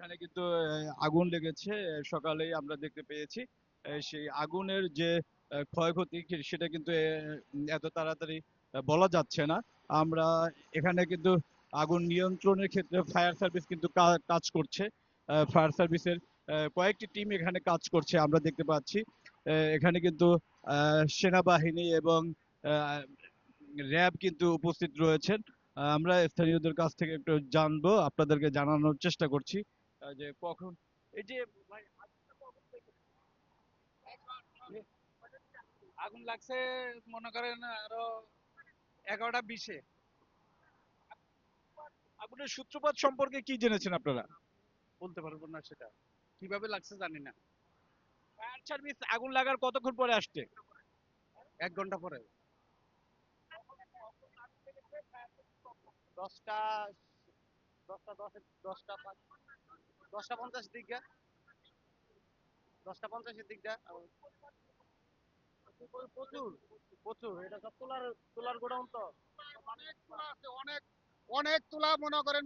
এখানে কিন্তু আগুন লেগেছে। সকালেই আমরা দেখতে পেয়েছি সেই আগুনের যে ক্ষয়ক্ষতি সেটা কিন্তু এত তাড়াতাড়ি বলা যাচ্ছে না। আমরা এখানে কিন্তু আগুন নিয়ন্ত্রণের ক্ষেত্রে ফায়ার সার্ভিস কিন্তু কাজ করছে। ফায়ার সার্ভিসের কয়েকটি টিম এখানে কাজ করছে, আমরা দেখতে পাচ্ছি। এখানে কিন্তু সেনাবাহিনী এবং র্যাব কিন্তু উপস্থিত রয়েছেন। আমরা স্থানীয়দের কাছ থেকে একটু জানব, আপনাদেরকে জানানোর চেষ্টা করছি। যে কখন এই যে আগুন লাগছে মনে করেন আরও এগারোটা বিশে। আগুনের সূত্রপাত সম্পর্কে কি জেনেছেন আপনারা? বলতে পারব না সেটা। কীভাবে লাগছে জানি না। ফায়ার সার্ভিস আগুন লাগার কতক্ষণ পরে আসছে? এক ঘণ্টা পরে। দশটা দশটা দশ দশটা পাঁচ- দশটা দিকটা। দশটা পঞ্চাশের দিকটা। প্রচুর প্রচুর। এটা সব তোলার তোলার গোডাউন তো। অনেক তুলা আছে, অনেক অনেক তুলা মনে করেন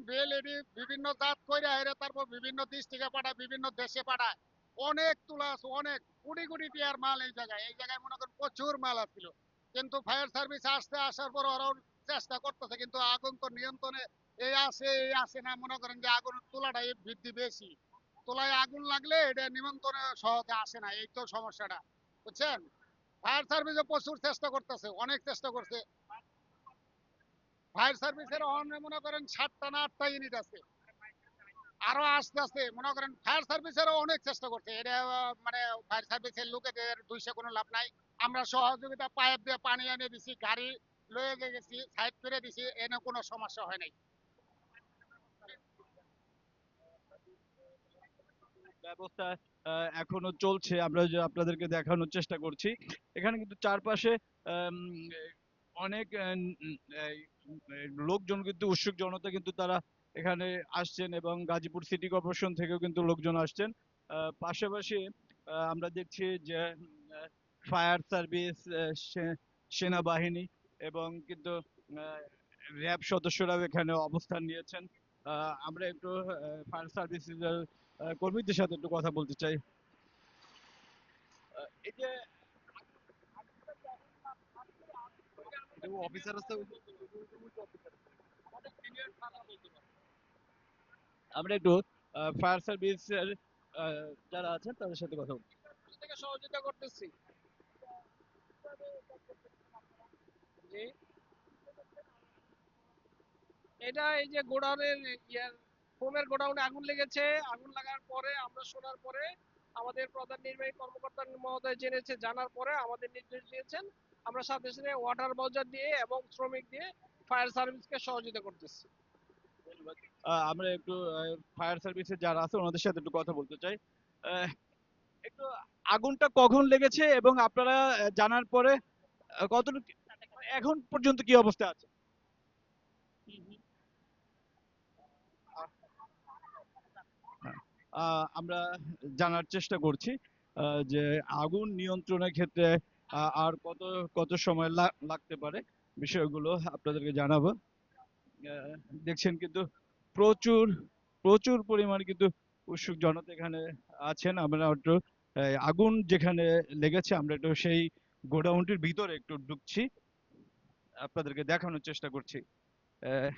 বিভিন্ন জাত কইরা হেরে তারপর বিভিন্ন ডিস্ট্রিক্টে পাঠায়, বিভিন্ন দেশে পাঠায়। অনেক তুলা আছে, অনেক। কোটি কোটি টিয়ার মাল এই জায়গায়। এই জায়গায় মনে করেন প্রচুর মাল আসছিল কিন্তু ফায়ার সার্ভিস আসতে আসার পর ওরাও চেষ্টা করতেছে, কিন্তু আগুন তো নিয়ন্ত্রণে এই আছে এই আছে না, মনে করেন যে আগুনের তুলাটা এই বৃদ্ধি বেশি। তোলায় আগুন লাগলে এটা নিমন্ত্রণে সহজে আসে না, এই তো সমস্যাটা, বুঝছেন? ফায়ার সার্ভিসও প্রচুর চেষ্টা করতেছে, অনেক চেষ্টা করছে। ফায়ার সার্ভিসের অনে মনে করেন সাতটা না আটটা ইউনিট আছে। আরও আসতে আসতে, মনে করেন ফায়ার সার্ভিসেরও অনেক চেষ্টা করছে। এটা মানে ফায়ার সার্ভিসের লোকেদের দুইশো কোনো লাভ নাই। আমরা সহযোগিতা পাইপ দিয়ে পানি এনে দিছি, গাড়ি লয়ে গেছি সাইড করে দিছি, এনে কোনো সমস্যা হয় নাই। ব্যবস্থা এখনও চলছে। আমরা আপনাদেরকে দেখানোর চেষ্টা করছি। এখানে কিন্তু চারপাশে অনেক লোকজন কিন্তু, উৎসুক জনতা কিন্তু তারা এখানে আসছেন এবং গাজীপুর সিটি কর্পোরেশন থেকেও কিন্তু লোকজন আসছেন। পাশাপাশি আমরা দেখছি যে ফায়ার সার্ভিস সেনাবাহিনী এবং কিন্তু র্যাব সদস্যরাও এখানে অবস্থান নিয়েছেন। আমরা একটু ফায়ার সার্ভিসের কর্মীদের সাথে একটু কথা বলতে চাই। এই যে অফিসার আছে আমরা একটু ফায়ার সার্ভিসের যারা আছেন তাদের সাথে কথা বলছি থেকে সহযোগিতা করতেছি। এটা এই যে গোডাউনের ইয়ার ফোমের গোডাউনে আগুন লেগেছে। আগুন লাগার পরে, আমরা শোনার পরে আমাদের প্রধান নির্বাহী কর্মকর্তা মহোদয় জেনেছে, জানার পরে আমাদের নির্দেশ দিয়েছেন, আমরা সাথে সাথে ওয়াটার বাজার দিয়ে এবং শ্রমিক দিয়ে ফায়ার সার্ভিসকে সহযোগিতা করতেছি। আমরা একটু ফায়ার সার্ভিসের যারা আছে, ওনাদের সাথে একটু কথা বলতে চাই। একটু, আগুনটা কখন লেগেছে এবং আপনারা জানার পরে কতটুকু, এখন পর্যন্ত কি অবস্থা আছে? আমরা জানার চেষ্টা করছি যে আগুন নিয়ন্ত্রণের ক্ষেত্রে আর কত কত সময় লাগতে পারে, বিষয়গুলো আপনাদেরকে জানাব। দেখছেন কিন্তু প্রচুর প্রচুর পরিমাণ কিন্তু উৎসুক জনতা এখানে আছেন। আমরা একটু আগুন যেখানে লেগেছে, আমরা একটু সেই গোডাউনটির ভিতরে একটু ঢুকছি। আপনাদেরকে দেখানোর চেষ্টা করছি আহ,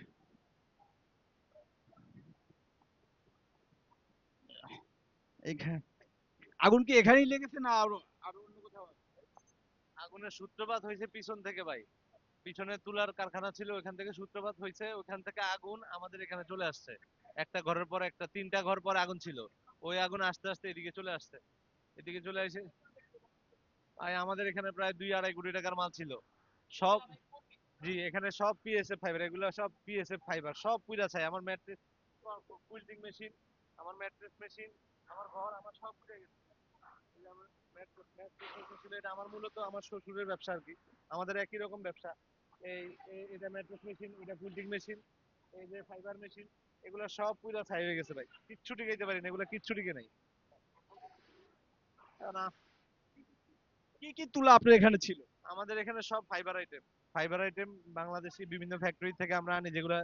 এখানে আগুন কি এখানেই লেগেছে না আরও আরও অন্য কোথাও আগুনের সূত্রপাত হয়েছে পিছন থেকে ভাই। পিছনে তুলার কারখানা ছিল ওখান থেকে সূত্রপাত হয়েছে ওখান থেকে আগুন আমাদের এখানে চলে আসছে। একটা ঘরের পর একটা তিনটা ঘর পর আগুন ছিল। ওই আগুন আস্তে আস্তে এদিকে চলে আসছে। এদিকে চলে আসে ভাই আমাদের এখানে প্রায় দুই আড়াই কোটি টাকার মাল ছিল। সব জি এখানে সব পিএসএফ ফাইবার এগুলো সব পিএসএফ ফাইবার সব পুরা চাই। আমার ম্যাট্রেস কুইল্টিং মেশিন আমার ম্যাট্রেস মেশিন আমার ঘর, আমার সব পুড়ে গেছে এটা আমার মূলত আমার শ্বশুরের ব্যবসা আর কি। আমাদের একই রকম ব্যবসা। এই এটা ম্যাট্রেস মেশিন এটা কুইল্টিং মেশিন এই যে ফাইবার মেশিন এগুলো সব পুরো ছাই হয়ে গেছে ভাই। কিচ্ছু টিকাইতে পারি না, এগুলো কিচ্ছু টিকে নাই। না কি কি তুলা আপনার এখানে ছিল? আমাদের এখানে সব fibre item fibre item Bangladeshi বিভিন্ন ফ্যাক্টরি থেকে আমরা আনি যেগুলো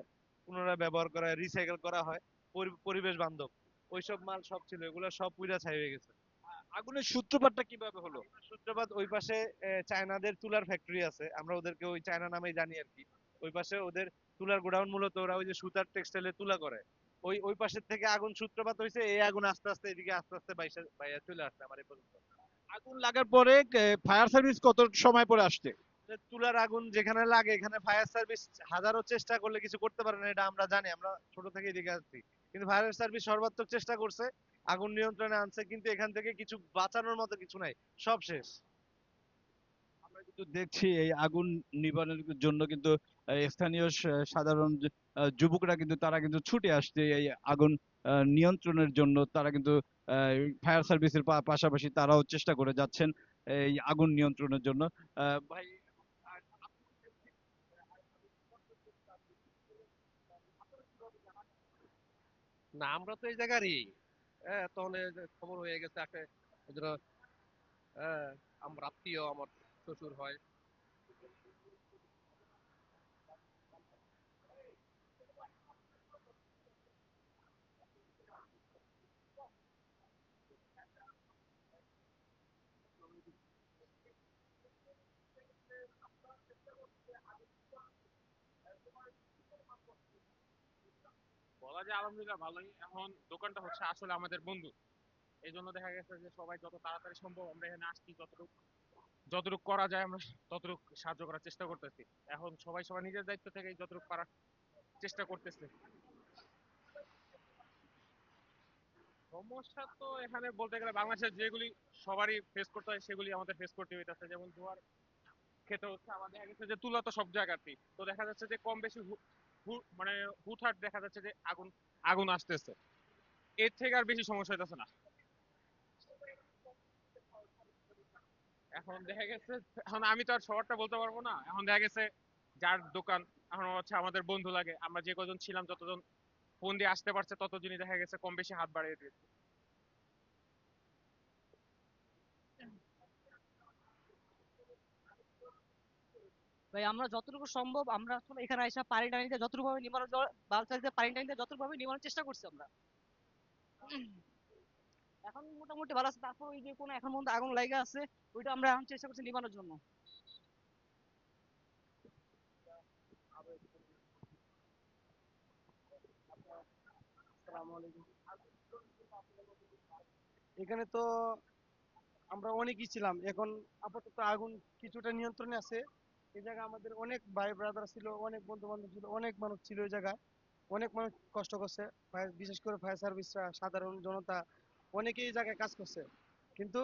পুনরায় ব্যবহার করা রিসাইকেল করা হয়। পরিবেশ বান্ধব। ওইসব মাল সব ছিল এগুলো সব পুরা ছাই হয়ে গেছে। আগুনের সূত্রপাতটা কীভাবে হলো? সূত্রপাত ওই পাশে চায়নাদের তুলার ফ্যাক্টরি আছে। আমরা ওদেরকে ওই চায়না নামেই জানি আর কি। ওই পাশে ওদের তুলার গোডাউন মূলত ওরা ওই যে সুতার টেক্সটাইলে তুলা করে। ওই ওই পাশের থেকে আগুন সূত্রপাত হয়েছে এই আগুন আস্তে আস্তে এদিকে আস্তে আস্তে বাইরে চলে আসছে আমার এই পর্যন্ত। আগুন লাগার পরে ফায়ার সার্ভিস কত সময় পরে আসছে? তুলার আগুন যেখানে লাগে এখানে ফায়ার সার্ভিস হাজারো চেষ্টা করলে কিছু করতে পারে না এটা আমরা জানি। আমরা ছোট থেকে এদিকে আসছি কিন্তু ফায়ার সার্ভিস সর্বাত্মক চেষ্টা করছে, আগুন নিয়ন্ত্রণে আনছে, কিন্তু এখান থেকে কিছু বাঁচানোর মতো কিছু নাই, সব শেষ। আমরা কিন্তু দেখছি এই আগুন নিবারণের জন্য কিন্তু স্থানীয় সাধারণ যুবকরা কিন্তু, তারা কিন্তু ছুটে আসছে এই আগুন নিয়ন্ত্রণের জন্য। তারা কিন্তু ফায়ার সার্ভিসের পাশাপাশি তারাও চেষ্টা করে যাচ্ছেন এই আগুন নিয়ন্ত্রণের জন্য। ভাই না, আমরা তো এই জায়গারই। হ্যাঁ তখন খবর হয়ে গেছে একটা হ্যাঁ আমার আত্মীয়, আমার শ্বশুর হয়। বলা যায় আলহামদুলিল্লাহ ভালোই এখন দোকানটা হচ্ছে আসলে আমাদের বন্ধু। এই জন্য দেখা গেছে যে সবাই যত তাড়াতাড়ি সম্ভব আমরা এখানে আসছি, যতটুকু যতটুকু করা যায় আমরা ততটুকু সাহায্য করার চেষ্টা করতেছি। এখন সবাই সবাই নিজের দায়িত্ব থেকে যতটুকু পারার চেষ্টা করতেছে। সমস্যা তো এখানে বলতে গেলে বাংলাদেশের যেগুলি সবারই ফেস করতে হয়, সেগুলি আমাদের ফেস করতে হইতেছে। যেমন ধোয়ার ক্ষেত্রে হচ্ছে আমাদের দেখা গেছে যে তুলা তো সব জায়গাতেই। তো দেখা যাচ্ছে যে কম বেশি মানে হুটহাট দেখা যাচ্ছে যে আগুন আগুন আসতেছে। এর থেকে আর বেশি সমস্যা হইতেছে না। এখন দেখা গেছে, এখন আমি তো আর শহরটা বলতে পারব না। এখন দেখা গেছে যার দোকান, এখন হচ্ছে আমাদের বন্ধু লাগে। আমরা যে কজন ছিলাম, যতজন ফোন দিয়ে আসতে পারছে, ততজনই দেখা গেছে কম বেশি হাত বাড়িয়ে দিয়েছে। ভাই, আমরা যতটুকু সম্ভব, আমরা আসলে এখানে এসে পানি টানি দিয়ে যতটুকু ভাবে নিবানোর বাল চালিয়ে পানি টানি দিয়ে যতটুকু ভাবে নিবানোর চেষ্টা করছি আমরা। এখন মোটামুটি ভালো আছে। তারপর ওই যে কোনো এখন পর্যন্ত আগুন লাগা আছে, ওইটা আমরা এখন চেষ্টা করছি নিবানোর জন্য। এখানে তো আমরা অনেকই ছিলাম। এখন আপাতত আগুন কিছুটা নিয়ন্ত্রণে আছে। এই জায়গায় আমাদের অনেক ভাই ব্রাদার ছিল, অনেক বন্ধু বান্ধব ছিল, অনেক মানুষ ছিল এই জায়গায়। অনেক মানুষ কষ্ট করছে বিশেষ করে ফায়ার সার্ভিসরা সাধারণ জনতা, অনেকেই এই জায়গায় কাজ করছে। কিন্তু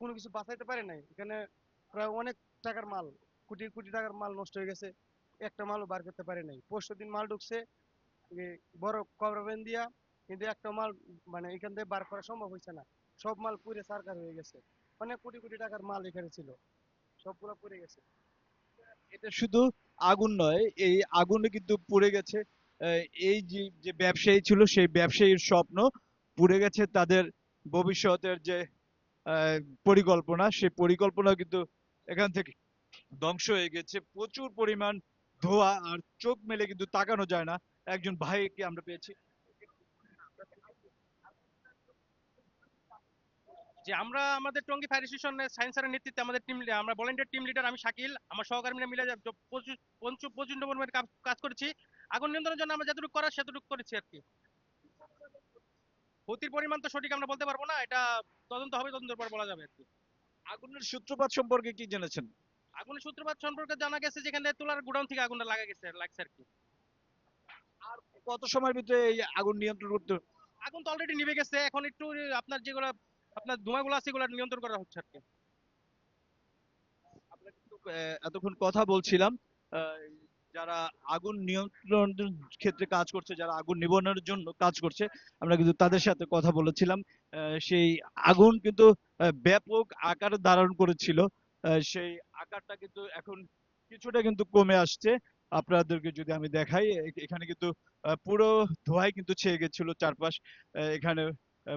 কোনো কিছু বাঁচাইতে পারে নাই। এখানে প্রায় অনেক টাকার মাল, কোটি কোটি টাকার মাল নষ্ট হয়ে গেছে। একটা মালও বার করতে পারে নাই। পরশু দিন মাল ঢুকছে বড় কবরা দিয়া কিন্তু একটা মাল মানে এখান থেকে বার করা সম্ভব হয়েছে না। সব মাল পুড়ে সারকার হয়ে গেছে। অনেক কোটি কোটি টাকার মাল এখানে ছিল। সব পুরো পুড়ে গেছে। এটা শুধু আগুন নয়, এই আগুনে কিন্তু পুড়ে গেছে এই যে ব্যবসায়ী ছিল সেই ব্যবসায়ীর স্বপ্ন পুড়ে গেছে তাদের ভবিষ্যতের যে পরিকল্পনা, সেই পরিকল্পনা কিন্তু এখান থেকে ধ্বংস হয়ে গেছে। প্রচুর পরিমাণ ধোঁয়া আর চোখ মেলে কিন্তু তাকানো যায় না। একজন ভাইকে আমরা পেয়েছি। যে আমরা আমাদের টঙ্গী ফায়ার স্টেশনের সায়েন্সারের নেতৃত্বে আমাদের টিম আমরা ভলেন্টিয়ার টিম লিডার আমি শাকিল আমার সহকর্মীরা মিলে প্রচণ্ড পরিমাণে কাজ- কাজ করেছি। আগুন নিয়ন্ত্রণের জন্য আমরা যতটুকু করার সেতটুকু করেছি আর কি। ক্ষতির পরিমাণ তো সঠিক আমরা বলতে পারব না এটা তদন্ত হবে তদন্তের পর বলা যাবে আর কি। আগুনের সূত্রপাত সম্পর্কে কি জেনেছেন? আগুনের সূত্রপাত সম্পর্কে জানা গেছে যেখানে তুলার গোডাউন থেকে আগুনটা লাগা গেছে লাগছে আর কি। আর কত সময়ের ভিতরে এই আগুন নিয়ন্ত্রণ করতে আগুন তো অলরেডি নিভে গেছে এখন একটু আপনার যেগুলো আপনার ধোঁয়াগুলো আছে সেগুলো নিয়ন্ত্রণ করা হচ্ছে আর কি এতক্ষণ কথা বলছিলাম যারা আগুন নিয়ন্ত্রণের ক্ষেত্রে কাজ করছে, যারা আগুন নিবানোর জন্য কাজ করছে, আমরা কিন্তু তাদের সাথে কথা বলেছিলাম। সেই আগুন কিন্তু ব্যাপক আকার ধারণ করেছিল। সেই আকারটা কিন্তু এখন কিছুটা কিন্তু কমে আসছে। আপনাদেরকে যদি আমি দেখাই এখানে কিন্তু পুরো ধোঁয়ায় কিন্তু ছেয়ে গেছিল চারপাশ। এখানে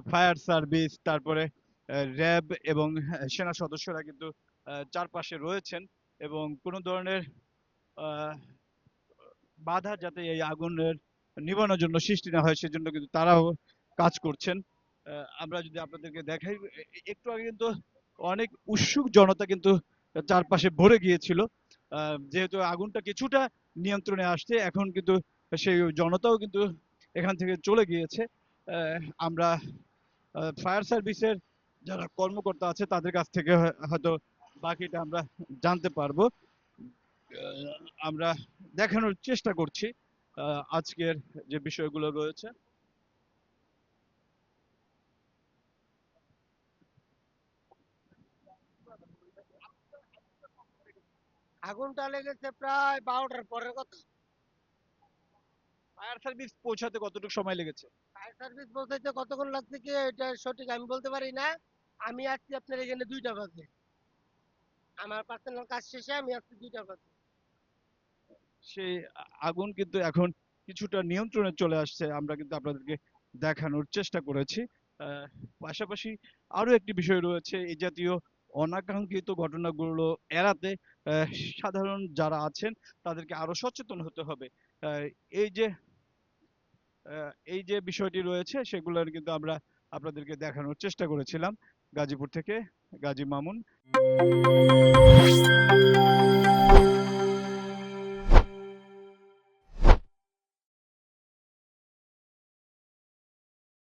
ফায়ার সার্ভিস, তারপরে র্যাব এবং সেনা সদস্যরা কিন্তু চারপাশে রয়েছেন এবং কোনো ধরনের বাধা যাতে এই আগুনের নিবানোর জন্য সৃষ্টি না হয় সেজন্য কিন্তু তারাও কাজ করছেন। আমরা যদি আপনাদেরকে দেখাই একটু আগে কিন্তু অনেক উৎসুক জনতা কিন্তু চারপাশে ভরে গিয়েছিল। যেহেতু আগুনটা কিছুটা নিয়ন্ত্রণে আসছে, এখন কিন্তু সেই জনতাও কিন্তু এখান থেকে চলে গিয়েছে। আমরা ফায়ার সার্ভিসের যারা কর্মকর্তা আছে তাদের কাছ থেকে হয়তো বাকিটা আমরা জানতে পারব। আমরা দেখানোর চেষ্টা করছি আজকের যে বিষয়গুলো রয়েছে। আগুনটা লেগেছে প্রায় বারোটার পরের কথা। ফায়ার সার্ভিস পৌঁছাতে কতটুকু সময় লেগেছে? সার্ভিস পৌঁছাইতে কতক্ষণ লাগছে কি? এটা সঠিক, আমি বলতে পারি না। আমি আসছি আপনার এখানে দুইটা বাজে। আমার পার্সোনাল কাজ শেষে আমি আসছি দুইটা বাজে। সেই আগুন কিন্তু এখন কিছুটা নিয়ন্ত্রণে চলে আসছে। আমরা কিন্তু আপনাদেরকে দেখানোর চেষ্টা করেছি। পাশাপাশি আরও একটি বিষয় রয়েছে। এই জাতীয় অনাকাঙ্ক্ষিত ঘটনাগুলো এড়াতে সাধারণ যারা আছেন, তাদেরকে আরও সচেতন হতে হবে। এই যে এই যে বিষয়টি রয়েছে, সেগুলোর কিন্তু আমরা আপনাদেরকে দেখানোর চেষ্টা করেছিলাম। গাজীপুর থেকে গাজী মামুন।